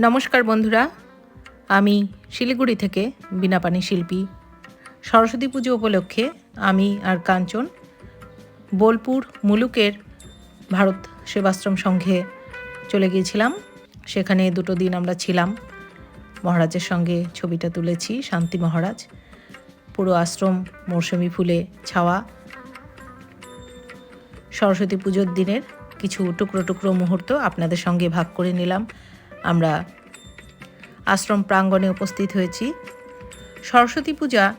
নমস্কার বন্ধুরা, আমি শিলিগুড়ি থেকে বিনাপানি শিল্পী। সরস্বতী পুজো উপলক্ষে আমি আর কাঞ্চন বোলপুর মুলুকের ভারত সেবাশ্রম সংঘে চলে গিয়েছিলাম। সেখানে দুটো দিন আমরা ছিলাম। মহারাজের সঙ্গে ছবিটা তুলেছি, শান্তি মহারাজ। পুরো আশ্রম মৌসুমি ফুলে ছাওয়া। সরস্বতী পুজোর দিনের কিছু টুকরো টুকরো মুহূর্ত আপনাদের সঙ্গে ভাগ করে নিলাম। আমরা আশ্রম প্রাঙ্গণে উপস্থিত হয়েছি। সরস্বতী পূজা,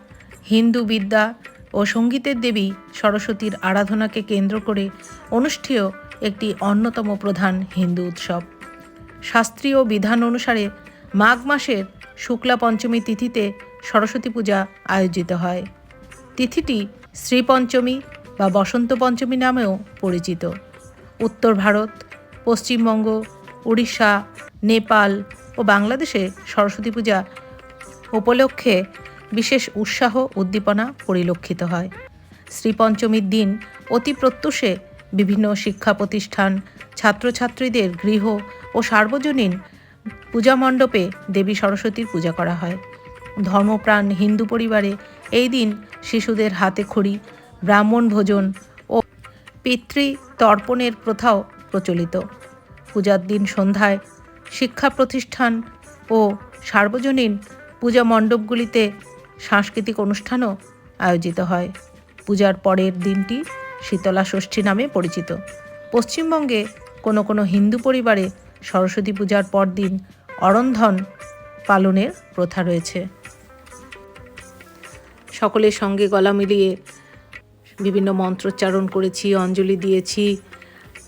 হিন্দু বিদ্যা ও সঙ্গীতের দেবী সরস্বতীর আরাধনাকে কেন্দ্র করে অনুষ্ঠেয় একটি অন্যতম প্রধান হিন্দু উৎসব। শাস্ত্রীয় বিধান অনুসারে মাঘ মাসের শুক্লা পঞ্চমী তিথিতে সরস্বতী পূজা আয়োজিত হয়। তিথিটি শ্রীপঞ্চমী বা বসন্ত পঞ্চমী নামেও পরিচিত। উত্তর ভারত, পশ্চিমবঙ্গ, উড়িষ্যা নেপাল ও বাংলাদেশে সরস্বতী পূজা উপলক্ষে বিশেষ উৎসাহ উদ্দীপনা পরিলক্ষিত হয়। শ্রীপঞ্চমীর দিন অতি প্রত্যুষে বিভিন্ন শিক্ষা প্রতিষ্ঠান, ছাত্রছাত্রীদের গৃহ ও সার্বজনীন পূজা মণ্ডপে দেবী সরস্বতীর পূজা করা হয়। ধর্মপ্রাণ হিন্দু পরিবারে এই দিন শিশুদের হাতে খড়ি, ব্রাহ্মণ ভোজন ও পিতৃ তর্পণের প্রথাও প্রচলিত। পূজার দিন সন্ধ্যায় শিক্ষা প্রতিষ্ঠান ও সার্বজনীন পূজা মণ্ডপগুলিতে সাংস্কৃতিক অনুষ্ঠানও আয়োজিত হয়। পূজার পরের দিনটি শীতলা ষষ্ঠী নামে পরিচিত। পশ্চিমবঙ্গে কোনো কোনো হিন্দু পরিবারে সরস্বতী পূজার পরদিন অরন্ধন পালনের প্রথা রয়েছে। সকলের সঙ্গে গলা মিলিয়ে বিভিন্ন মন্ত্রোচ্চারণ করেছি, অঞ্জলি দিয়েছি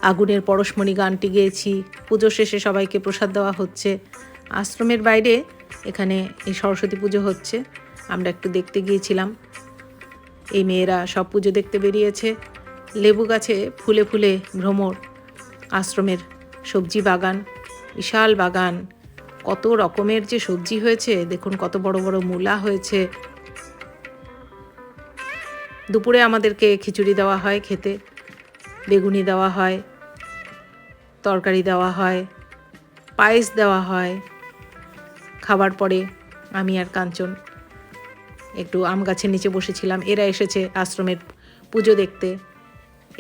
আগুনের পরশমণি গানটি গেয়েছি। পুজো শেষে সবাইকে প্রসাদ দেওয়া হচ্ছে। আশ্রমের বাইরে এখানে এই সরস্বতী পুজো হচ্ছে। আমরা একটু দেখতে গিয়েছিলাম। এই মেয়েরা সব পুজো দেখতে বেরিয়েছে। লেবু গাছে ফুলে ফুলে ভ্রমর। আশ্রমের সবজি বাগান, বিশাল বাগান। কত রকমের যে সবজি হয়েছে, দেখুন কত বড় বড় মূলা হয়েছে। দুপুরে আমাদেরকে খিচুড়ি দেওয়া হয় খেতে, বেগুনি দেওয়া হয় তরকারি দেওয়া হয়, পায়েস দেওয়া হয়। খাবার পরে আমি আর কাঞ্চন একটু আম গাছের নিচে বসেছিলাম। এরা এসেছে আশ্রমের পুজো দেখতে।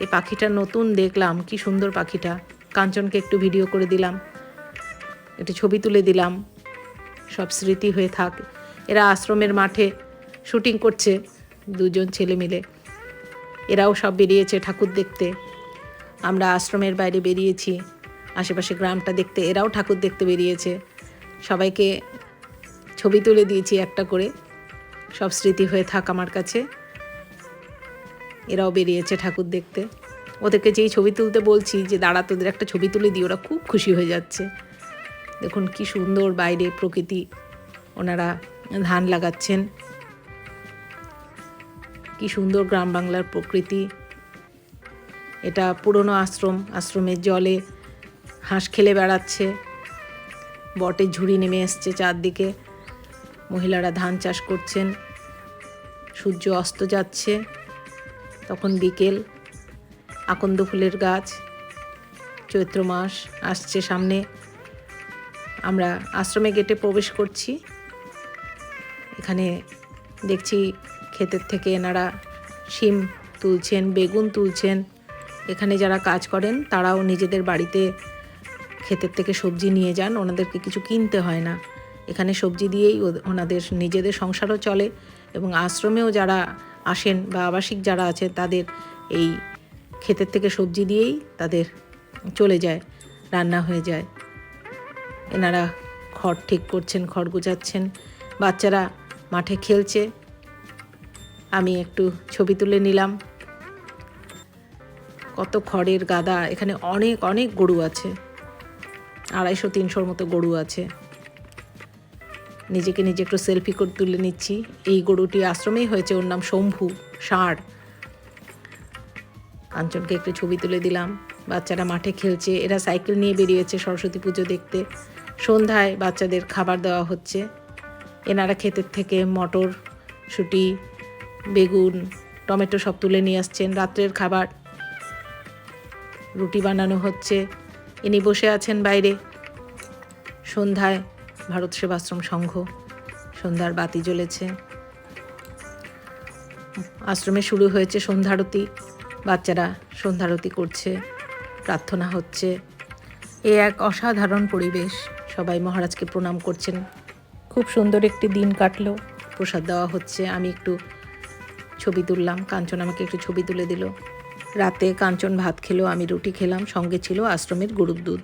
এই পাখিটা নতুন দেখলাম, কি সুন্দর পাখিটা। কাঞ্চনকে একটু ভিডিও করে দিলাম, একটু ছবি তুলে দিলাম। সব স্মৃতি হয়ে থাক। এরা আশ্রমের মাঠে শুটিং করছে দুজন ছেলে মিলে। এরাও সব বেরিয়েছে ঠাকুর দেখতে। আমরা আশ্রমের বাইরে বেরিয়েছি। আশেপাশে গ্রামটা দেখতে, এরাও ঠাকুর দেখতে বেরিয়েছে। সবাইকে ছবি তুলে দিয়েছি একটা করে। সব স্মৃতি হয়ে থাক আমার কাছে। এরাও বেরিয়েছে ঠাকুর দেখতে। ওদেরকে যেই ছবি তুলতে বলছি, যে দাঁড়া, তোদের একটা ছবি তুলে দিই, ওরা খুব খুশি হয়ে যাচ্ছে। দেখুন কি সুন্দর বাইরে প্রকৃতি। ওনারা ধান লাগাচ্ছেন। কি সুন্দর গ্রাম বাংলার প্রকৃতি। এটা পুরনো আশ্রম, আশ্রমের জলে হাঁস খেলে বেড়াচ্ছে বটের ঝুড়ি নেমে এসছে চারদিকে, মহিলারা ধান চাষ করছেন, সূর্য অস্ত যাচ্ছে, তখন বিকেল, আকন্দ ফুলের গাছ, চৈত্র মাস আসছে সামনে, আমরা আশ্রমে গেটে প্রবেশ করছি, এখানে দেখছি ক্ষেতের থেকে এনারা শিম তুলছেন, বেগুন তুলছেন এখানে যারা কাজ করেন, তারাও নিজেদের বাড়িতে ক্ষেতের থেকে সবজি নিয়ে যান, ওনাদেরকে কিছু কিনতে হয় না। এখানে সবজি দিয়েই ওনাদের নিজেদের সংসারও চলে এবং আশ্রমেও যারা আসেন বা আবাসিক যারা আছে, তাদের এই ক্ষেতের থেকে সবজি দিয়েই তাদের চলে যায়, রান্না হয়ে যায়। এনারা খড় ঠিক করছেন, খড় গুজাচ্ছেন বাচ্চারা মাঠে খেলছে। আমি একটু ছবি তুলে নিলাম। কত খড়ের গাদা, এখানে অনেক অনেক গরু আছে। আড়াইশো, তিনশোর মতো গরু আছে। নিজেকে নিজে একটু সেলফি করে তুলে নিচ্ছি। এই গরুটি আশ্রমেই হয়েছে, ওর নাম শম্ভু, ষাঁড়। কাঞ্চনকে একটু ছবি তুলে দিলাম। বাচ্চারা মাঠে খেলছে, এরা সাইকেল নিয়ে বেরিয়েছে সরস্বতী পুজো দেখতে। সন্ধ্যায় বাচ্চাদের খাবার দেওয়া হচ্ছে। এনারা ক্ষেতের থেকে মটর শুটি বেগুন, টমেটো সব তুলে নিয়ে আসছেন। রাত্রের খাবার রুটি বানানো হচ্ছে। ইনি বসে আছেন বাইরে। সন্ধ্যায় ভারত সেবাশ্রম সংঘ সন্ধ্যার বাতি জ্বলেছে। আশ্রমে শুরু হয়েছে সন্ধ্যারতি। বাচ্চারা সন্ধ্যারতি করছে, প্রার্থনা হচ্ছে। এ এক অসাধারণ পরিবেশ। সবাই মহারাজকে প্রণাম করছেন। খুব সুন্দর একটি দিন কাটলো। প্রসাদ দেওয়া হচ্ছে। আমি একটু ছবি তুললাম। কাঞ্চন আমাকে একটু ছবি তুলে দিল। রাতে কাঞ্চন ভাত খেলো আমি রুটি খেলাম সঙ্গে ছিল আশ্রমের গরুর দুধ।